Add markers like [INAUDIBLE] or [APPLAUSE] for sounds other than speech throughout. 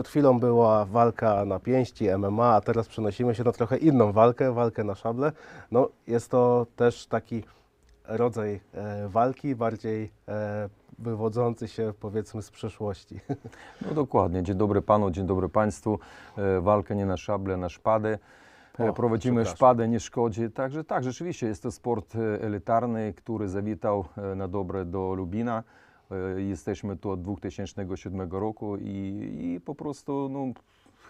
Przed chwilą była walka na pięści, MMA, a teraz przenosimy się na trochę inną walkę, walkę na szable. No, jest to też taki rodzaj e, walki, bardziej e, wywodzący się powiedzmy z przeszłości. [LAUGHS] No dokładnie. Dzień dobry panu, dzień dobry państwu. E, Walka nie na szable, na szpadę. E, O, Prowadzimy szpadę, nie szkodzi. Także tak, rzeczywiście jest to sport e, elitarny, który zawitał e, na dobre do Lubina. E, Jesteśmy tu od 2007 roku i, i po prostu no,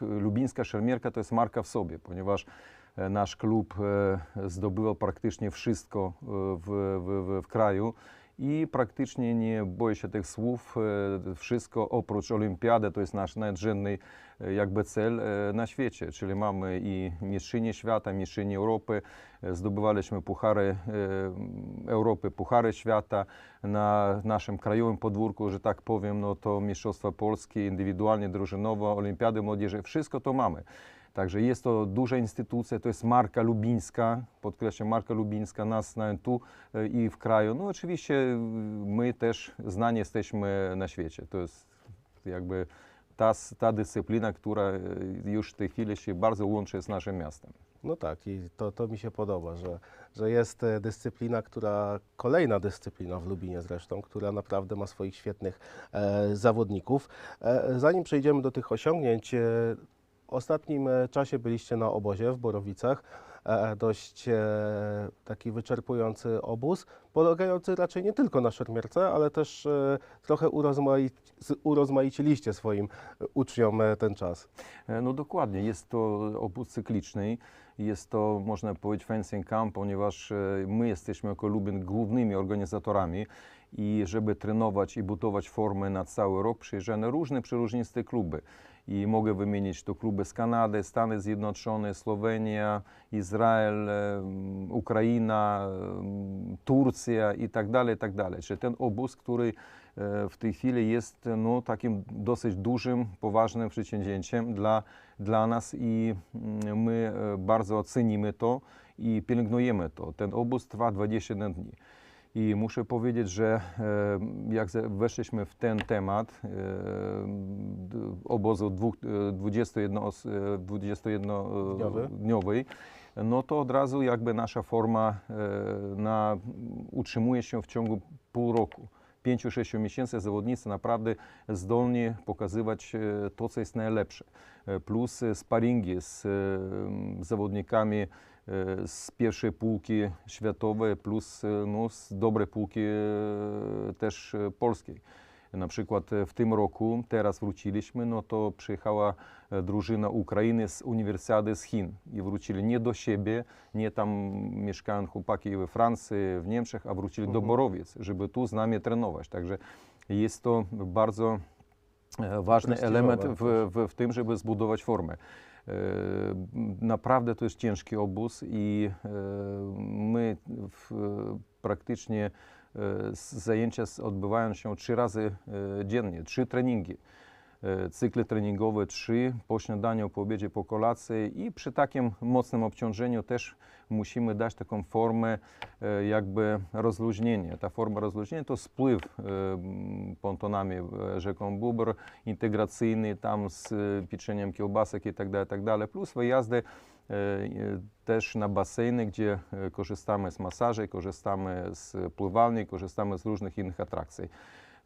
lubińska szermierka to jest marka w sobie, ponieważ e, nasz klub e, zdobywał praktycznie wszystko w, w, w, kraju i praktycznie nie boję się tych słów. Wszystko oprócz olimpiady to jest nasz nadrzędny jakby cel e, na świecie, czyli mamy i mistrzynię świata, mistrzynię Europy, e, zdobywaliśmy puchary e, Europy, puchary świata na naszym krajowym podwórku, że tak powiem, no to Mistrzostwa Polskie, indywidualnie, drużynowo, Olimpiady Młodzieży, wszystko to mamy. Także jest to duża instytucja, to jest marka lubińska, podkreślam, marka lubińska, nas znają tu e, i w kraju. No oczywiście my też znani jesteśmy na świecie. To jest jakby ta, ta dyscyplina, która e, już w tej chwili się bardzo łączy z naszym miastem. No tak, i to, to mi się podoba, że, że jest e, dyscyplina, która, kolejna dyscyplina w Lubinie zresztą, która naprawdę ma swoich świetnych e, zawodników. E, zanim przejdziemy do tych osiągnięć, e, w ostatnim e, czasie byliście na obozie w Borowicach. E, dość e, taki wyczerpujący obóz, polegający raczej nie tylko na szermierce, ale też e, trochę urozmaic, urozmaiciliście swoim uczniom ten czas. No dokładnie, jest to obóz cykliczny, jest to można powiedzieć fencing camp, ponieważ e, my jesteśmy jako Lubin głównymi organizatorami i żeby trenować i budować formę na cały rok przyjeżdżają różne przeróżniste kluby. I mogę wymienić to kluby z Kanady, Stany Zjednoczone, Słowenia, Izrael, e, Ukraina, e, Turcja i tak dalej, i tak dalej. Czyli ten obóz, który w tej chwili jest no, takim dosyć dużym, poważnym przedsięwzięciem dla, dla nas i mm, my e, bardzo cenimy to i pielęgnujemy to. Ten obóz trwa 21 dni. I muszę powiedzieć, że e, jak weszliśmy w ten temat e, obozu dwóch, e, 21, os- e, 21 Dniowy. dniowej, no to od razu jakby nasza forma e, na, utrzymuje się w ciągu pół roku. 5-6 miesięcy zawodnicy naprawdę zdolni pokazywać e, to, co jest najlepsze. E, Plus e, sparingi z zawodnikami z pierwszej półki światowej, plus no, z dobrej półki też polskiej. Na przykład e, w tym roku, teraz wróciliśmy, no to przyjechała e, drużyna Ukrainy z uniwersjady z Chin i wrócili nie do siebie, nie tam mieszkają chłopaki we Francji, w Niemczech, a wrócili do Mhm. Borowiec, żeby tu z nami trenować. Także jest to bardzo e, ważny element w, też. w, w tym, żeby zbudować formę. Naprawdę to jest ciężki obóz i my w, praktycznie zajęcia s- odbywają się trzy razy e, dziennie, trzy treningi. E, Cykle treningowe trzy, po śniadaniu, po obiedzie, po kolacji i przy takim mocnym obciążeniu też musimy dać taką formę e, jakby rozluźnienia. Ta forma rozluźnienia to spływ e, pontonami e, rzeką Bubr, integracyjny tam z e, pieczeniem kiełbasek i tak dalej, tak dalej, plus wyjazdy e, e, też na baseny, gdzie e, korzystamy z masaży, korzystamy z pływalni, korzystamy z różnych innych atrakcji.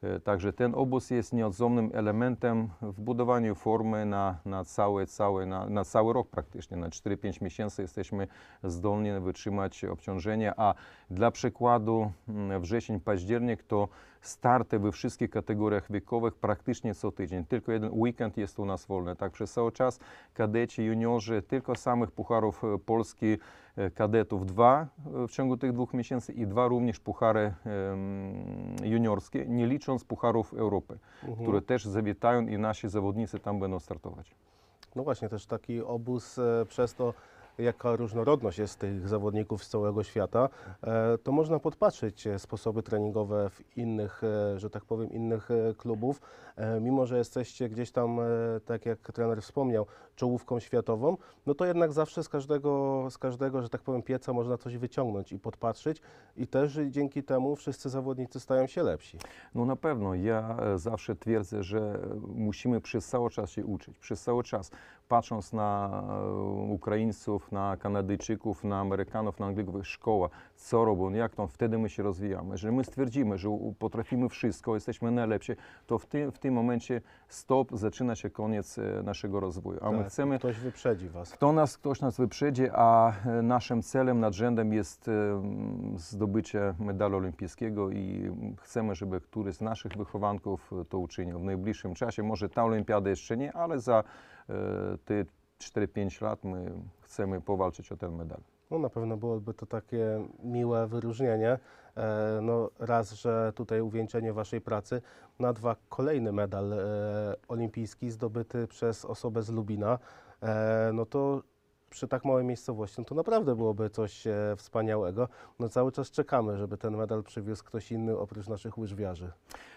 E, Także ten obóz jest nieodzownym elementem w budowaniu formy na, na, cały, cały, na, na cały rok praktycznie. Na 4-5 miesięcy jesteśmy zdolni wytrzymać obciążenie, a dla przykładu mm, wrzesień, październik to starty we wszystkich kategoriach wiekowych praktycznie co tydzień. Tylko jeden weekend jest u nas wolny. Tak przez cały czas kadeci, juniorzy, tylko samych pucharów e, Polski e, kadetów dwa e, w ciągu tych dwóch miesięcy i dwa również puchary juniorskie, nie licząc pucharów Europy, Mhm. które też zawitają i nasi zawodnicy tam będą startować. No właśnie, też taki obóz przez to, jaka różnorodność jest tych zawodników z całego świata, e, to można podpatrzeć e, sposoby treningowe w innych, e, że tak powiem, innych klubów. E, mimo że jesteście gdzieś tam, e, tak jak trener wspomniał, czołówką światową, no to jednak zawsze z każdego, z każdego, że tak powiem, pieca można coś wyciągnąć i podpatrzyć i też dzięki temu wszyscy zawodnicy stają się lepsi. No na pewno, ja e, zawsze twierdzę, że musimy przez cały czas się uczyć, przez cały czas, patrząc na Ukraińców, na Kanadyjczyków, na Amerykanów, na Anglików, szkoła, co robią, jak to, wtedy my się rozwijamy. Jeżeli my stwierdzimy, że potrafimy wszystko, jesteśmy najlepsi, to w tym, w tym momencie stop, zaczyna się koniec e, naszego rozwoju. A my Tak, chcemy Ktoś wyprzedzi Was. kto nas, ktoś nas wyprzedzi, a e, naszym celem, nadrzędem jest e, zdobycie medalu olimpijskiego i chcemy, żeby któryś z naszych wychowanków to uczynił w najbliższym czasie. Może ta olimpiada jeszcze nie, ale za te 4-5 lat my chcemy powalczyć o ten medal. No na pewno byłoby to takie miłe wyróżnienie. E, no raz, że tutaj uwieńczenie Waszej pracy, na dwa kolejny medal e, olimpijski zdobyty przez osobę z Lubina. E, no to przy tak małej miejscowości, no to naprawdę byłoby coś e, wspaniałego. No cały czas czekamy, żeby ten medal przywiózł ktoś inny oprócz naszych łyżwiarzy.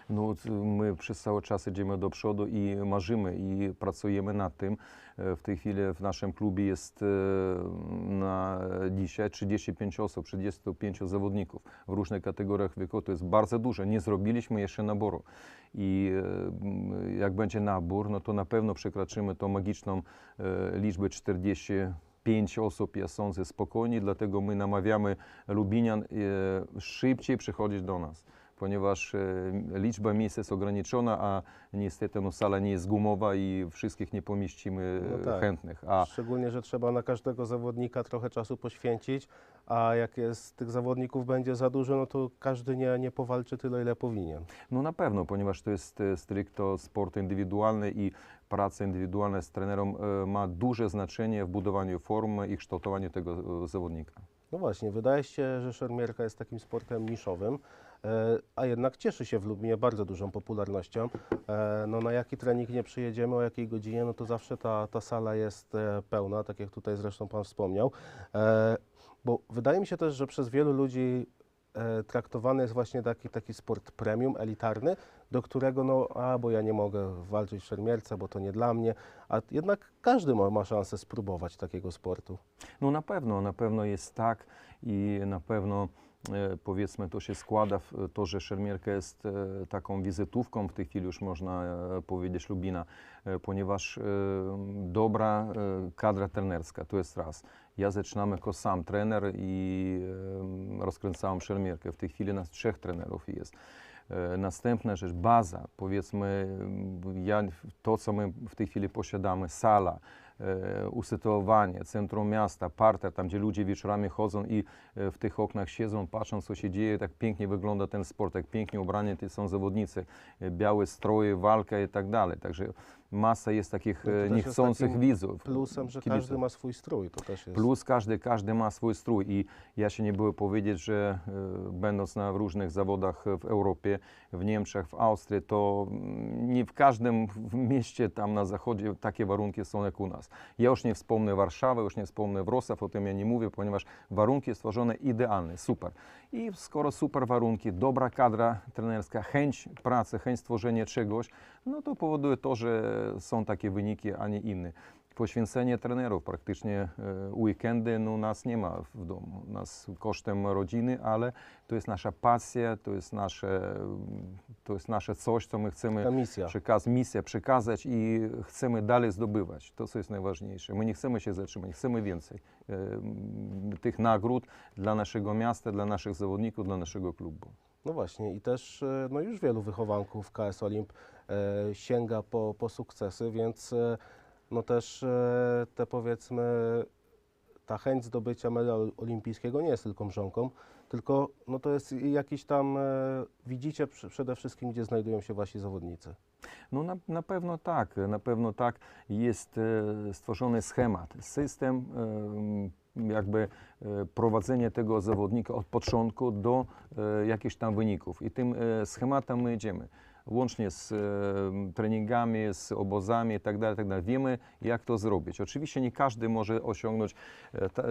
No, от ми przez cały czas idziemy do przodu i marzymy i pracujemy nad tym. E, W tej chwili w naszym klubie jest e, na dzisiaj 35 osób, 35 zawodników w różnych kategoriach wieku. To jest bardzo dużo. Nie zrobiliśmy jeszcze naboru. I e, m, jak będzie nabór, no to na pewno przekroczymy tą magiczną e, liczbę 40 pięć osób, ja sądzę, spokojnie, dlatego my namawiamy Lubinian e, szybciej przychodzić do nas, ponieważ e, liczba miejsc jest ograniczona, a niestety no, sala nie jest gumowa i wszystkich nie pomieścimy No e, tak. chętnych. A Szczególnie, że trzeba na każdego zawodnika trochę czasu poświęcić, a jak jest tych zawodników będzie za dużo, no to każdy nie, nie powalczy tyle, ile powinien. No na pewno, ponieważ to jest e, stricte sport indywidualny i praca indywidualna z trenerem ma duże znaczenie w budowaniu formy i kształtowaniu tego zawodnika. No właśnie, wydaje się, że szermierka jest takim sportem niszowym, a jednak cieszy się w Lublinie bardzo dużą popularnością. E, No na jaki trening nie przyjedziemy, o jakiej godzinie, no to zawsze ta, ta sala jest e, pełna, tak jak tutaj zresztą Pan wspomniał. E, Bo wydaje mi się też, że przez wielu ludzi e, traktowany jest właśnie taki, taki sport premium, elitarny, do którego no, a bo ja nie mogę walczyć w szermierce, bo to nie dla mnie, a jednak każdy ma, ma szansę spróbować takiego sportu. No na pewno, na pewno jest tak i na pewno e, powiedzmy to się składa w to, że szermierka jest e, taką wizytówką w tej chwili już można e, powiedzieć Lubina, e, ponieważ e, dobra e, kadra trenerska, to jest raz. Ja zaczynam jako sam trener i e, rozkręcałem szermierkę. W tej chwili nas trzech trenerów jest. E, Następna rzecz, baza, powiedzmy, ja, to co my w tej chwili posiadamy, sala, e, usytuowanie, centrum miasta, parter, tam gdzie ludzie wieczorami chodzą i e, w tych oknach siedzą, patrzą co się dzieje, tak pięknie wygląda ten sport, tak pięknie ubrani są zawodnicy, e, białe stroje, walka i tak dalej. Także masa jest takich No e, jest niechcących takim widzów. Plusem, że kibiców. każdy ma swój strój, to też jest. Plus każdy, każdy ma swój strój i ja się nie boję powiedzieć, że e, będąc na różnych zawodach w Europie, w Niemczech, w Austrii, to mm, nie w każdym mieście tam na zachodzie takie warunki są jak u nas. Ja już nie wspomnę Warszawy, już nie wspomnę Wrocław, o tym ja nie mówię, ponieważ warunki stworzone idealne, super. I skoro super warunki, dobra kadra trenerska, chęć pracy, chęć stworzenia czegoś, no to powoduje to, że są takie wyniki, a nie inne poświęcenie trenerów. Praktycznie e, weekendy no, nas nie ma w domu, nas kosztem rodziny, ale to jest nasza pasja, to jest nasze, to jest nasze coś, co my chcemy Ta misja. przekaz, misja przekazać i chcemy dalej zdobywać. To, co jest najważniejsze. My nie chcemy się zatrzymać, chcemy więcej e, tych nagród dla naszego miasta, dla naszych zawodników, dla naszego klubu. No właśnie i też e, no już wielu wychowanków KS Olimp sięga po, po sukcesy, więc e, no też e, te powiedzmy ta chęć zdobycia medalu olimpijskiego nie jest tylko mrzonką, tylko no to jest jakiś tam, e, widzicie przede wszystkim, gdzie znajdują się wasi zawodnicy. No na, na pewno tak, na pewno tak. Jest e, stworzony schemat, system e, jakby e, prowadzenia tego zawodnika od początku do e, jakichś tam wyników. I tym e, schematem my idziemy. Łącznie z e, treningami, z obozami i tak dalej, tak dalej. Wiemy, jak to zrobić. Oczywiście nie każdy może osiągnąć e, ta, e,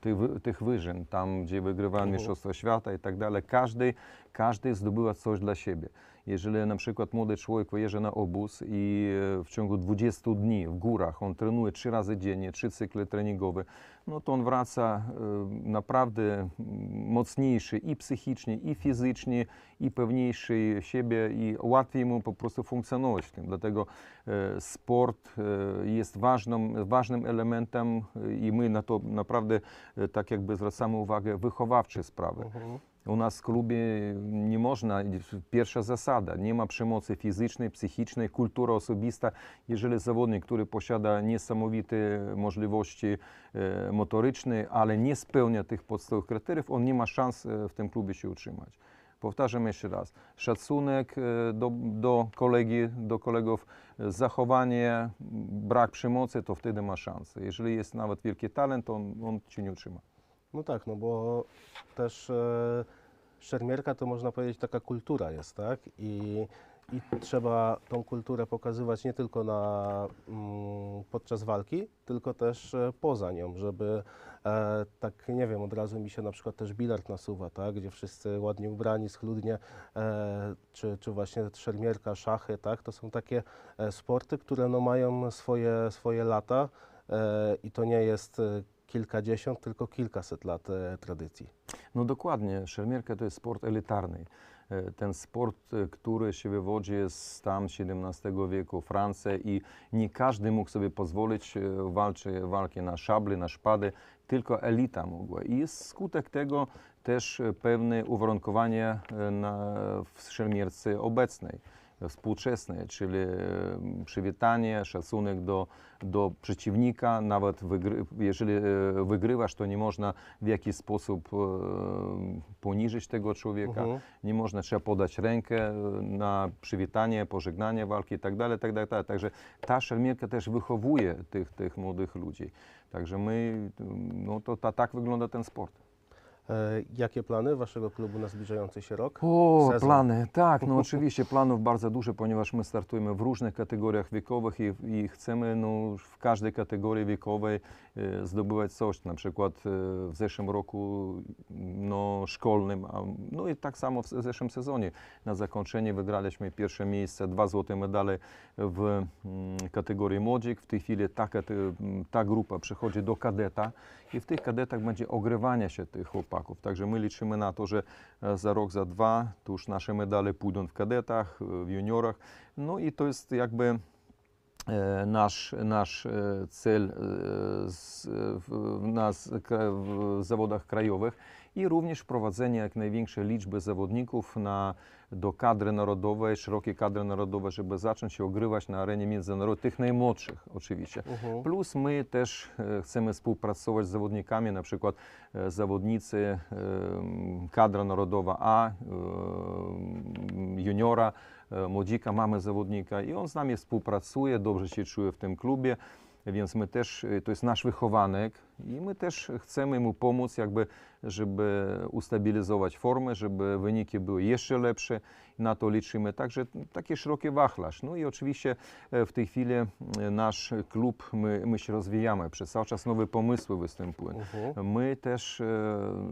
tych, tych wyżyn, tam gdzie wygrywają Mhm. Mistrzostwa Świata i tak dalej. Każdy, każdy zdobywa coś dla siebie. Jeżeli na przykład młody człowiek wyjeżdża na obóz i e, w ciągu 20 dni w górach on trenuje trzy razy dziennie, trzy cykle treningowe, no to on wraca e, naprawdę mocniejszy i psychicznie, i fizycznie, i pewniejszy siebie i łatwiej mu po prostu funkcjonować. Dlatego e, sport jest ważną, ważnym elementem i my na to naprawdę tak jakby zwracamy uwagę wychowawcze sprawy. Mhm. U nas w klubie nie można, pierwsza zasada, nie ma przemocy fizycznej, psychicznej, kultura osobista. Jeżeli zawodnik, który posiada niesamowite możliwości e, motoryczne, ale nie spełnia tych podstawowych kryteriów, on nie ma szans e, w tym klubie się utrzymać. Powtarzam jeszcze raz, szacunek e, do, do kolegi, do kolegów, zachowanie, brak przemocy, to wtedy ma szansę. Jeżeli jest nawet wielki talent, to on, on się nie utrzyma. No tak, no bo też e, szermierka to można powiedzieć taka kultura jest, tak? I, i trzeba tą kulturę pokazywać nie tylko na, mm, podczas walki, tylko też e, poza nią, żeby e, tak, nie wiem, od razu mi się na przykład też bilard nasuwa, tak? Gdzie wszyscy ładnie ubrani, schludnie, e, czy, czy właśnie szermierka, szachy, tak? To są takie e, sporty, które no mają swoje, swoje lata e, i to nie jest e, kilkadziesiąt, tylko kilkaset lat e, tradycji. No dokładnie, szermierka to jest sport elitarny. E, Ten sport, e, który się wywodzi z tam XVII wieku, Francja i nie każdy mógł sobie pozwolić e, walczy, walki na szably, na szpady, tylko elita mogła. I jest skutek tego też pewne uwarunkowanie na, w szermierce obecnej współczesnej, czyli przywitanie, szacunek do, do przeciwnika, nawet wygry, jeżeli e, wygrywasz, to nie można w jakiś sposób e, poniżyć tego człowieka, Mhm. nie można, trzeba podać rękę e, na przywitanie, pożegnanie walki i tak dalej, tak tak. Także ta szermierka też wychowuje tych, tych młodych ludzi. Także my, no to ta, tak wygląda ten sport. E, Jakie plany waszego klubu na zbliżający się rok? O, Sezon. plany, tak, no [LAUGHS] oczywiście planów bardzo dużo, ponieważ my startujemy w różnych kategoriach wiekowych i, i chcemy no, w każdej kategorii wiekowej e, zdobywać coś. Na przykład e, w zeszłym roku no, szkolnym, a, no i tak samo w zeszłym sezonie. Na zakończenie wygraliśmy pierwsze miejsce, dwa złote medale w mm, kategorii młodzik. W tej chwili ta, ta grupa przechodzi do kadeta i w tych kadetach będzie ogrywanie się tych chłopaków. Także my liczymy na to, że e, za rok, za dwa to już nasze medale pójdą w kadetach, e, w juniorach. No i to jest jakby e, nasz, nasz cel w, nas, w zawodach krajowych i również wprowadzenie jak największej liczby zawodników na, do kadry narodowej, szerokiej kadry narodowej, żeby zacząć się ogrywać na arenie międzynarodowej, tych najmłodszych oczywiście. Mhm. Plus my też e, chcemy współpracować z zawodnikami, na przykład e, zawodnicy e, kadra narodowa A, juniora, młodzika, mamy zawodnika i on z nami współpracuje, dobrze się czuje w tym klubie, więc my też, e, to jest nasz wychowanek i my też chcemy mu pomóc jakby, żeby ustabilizować formę, żeby wyniki były jeszcze lepsze, na to liczymy. Także taki szeroki wachlarz. No i oczywiście e, w tej chwili e, nasz klub, my, my się rozwijamy, przez cały czas nowe pomysły występują. Mhm. My też e,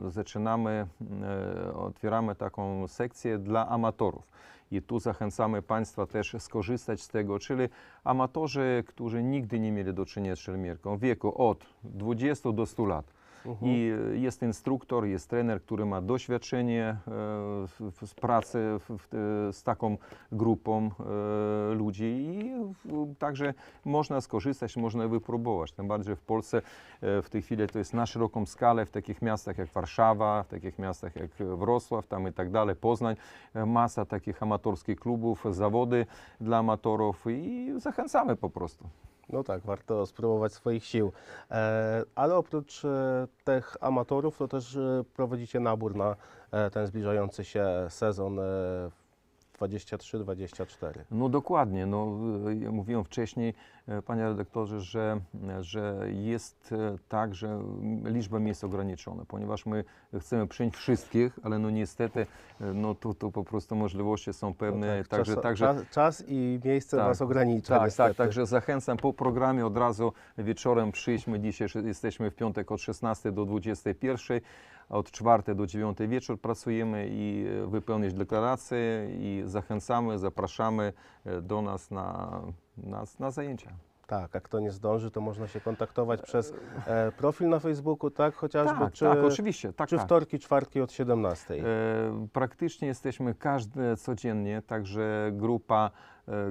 zaczynamy, e, otwieramy taką sekcję dla amatorów. I tu zachęcamy Państwa też skorzystać z tego, czyli amatorzy, którzy nigdy nie mieli do czynienia z szermierką w wieku od 20 do 100 lat. Mhm. I e, jest instruktor, jest trener, który ma doświadczenie e, z pracy e, z taką grupą ludzi i także można skorzystać, można wypróbować. Tym bardziej w Polsce w tej chwili to jest na szeroką skalę, w takich miastach jak Warszawa, w takich miastach jak Wrocław, tam i tak dalej, Poznań, masa takich amatorskich klubów, zawody dla amatorów i zachęcamy po prostu. No tak, warto spróbować swoich sił. E, ale oprócz e, tych amatorów, to też e, prowadzicie nabór na ten zbliżający się sezon 23-24. No dokładnie. No, y, mówiłem wcześniej, e, panie redaktorze, że, że jest e, tak, że m, liczba miejsc ograniczona, ponieważ my chcemy przyjąć wszystkich, ale no niestety e, no, tu, tu po prostu możliwości są pewne. No tak, także, czas, także, czas, czas i miejsce Tak, nas ogranicza. tak, niestety. tak, także zachęcam po programie od razu wieczorem przyjdźmy, dzisiaj jesteśmy w piątek od 16 do 21. od 4 do 9 wieczór pracujemy i e, wypełnić deklarację i zachęcamy, zapraszamy e, do nas na, na, na zajęcia. Tak, a kto nie zdąży, to można się kontaktować przez e, profil na Facebooku, tak? Chociażby, Tak, czy, tak, oczywiście. Tak, czy tak. wtorki, czwartki od 17. E, Praktycznie jesteśmy każde codziennie, także grupa,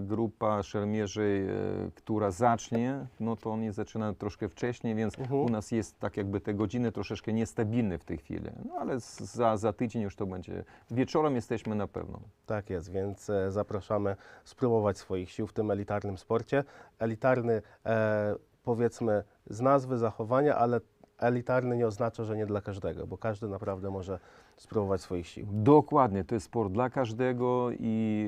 grupa szermierzy, e, która zacznie, no to oni zaczynają troszkę wcześniej, więc Mhm. u nas jest tak jakby te godziny troszeczkę niestabilne w tej chwili. No ale za, za tydzień już to będzie. Wieczorem jesteśmy na pewno. Tak jest, więc e, zapraszamy spróbować swoich sił w tym elitarnym sporcie. Elitarny, e, powiedzmy, z nazwy zachowania, ale elitarny nie oznacza, że nie dla każdego, bo każdy naprawdę może spróbować swoich sił. Dokładnie, to jest sport dla każdego i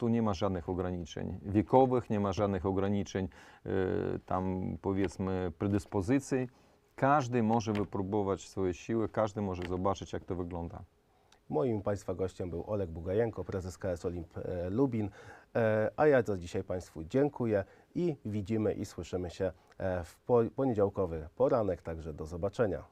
tu nie ma żadnych ograniczeń wiekowych, nie ma żadnych ograniczeń e, tam powiedzmy predyspozycji. Każdy może wypróbować swoje siły, każdy może zobaczyć jak to wygląda. Moim Państwa gościem był Oleg Bugajenko, prezes KS Olimp e, Lubin, e, a ja za dzisiaj Państwu dziękuję i widzimy i słyszymy się e, w po- poniedziałkowy poranek, także do zobaczenia.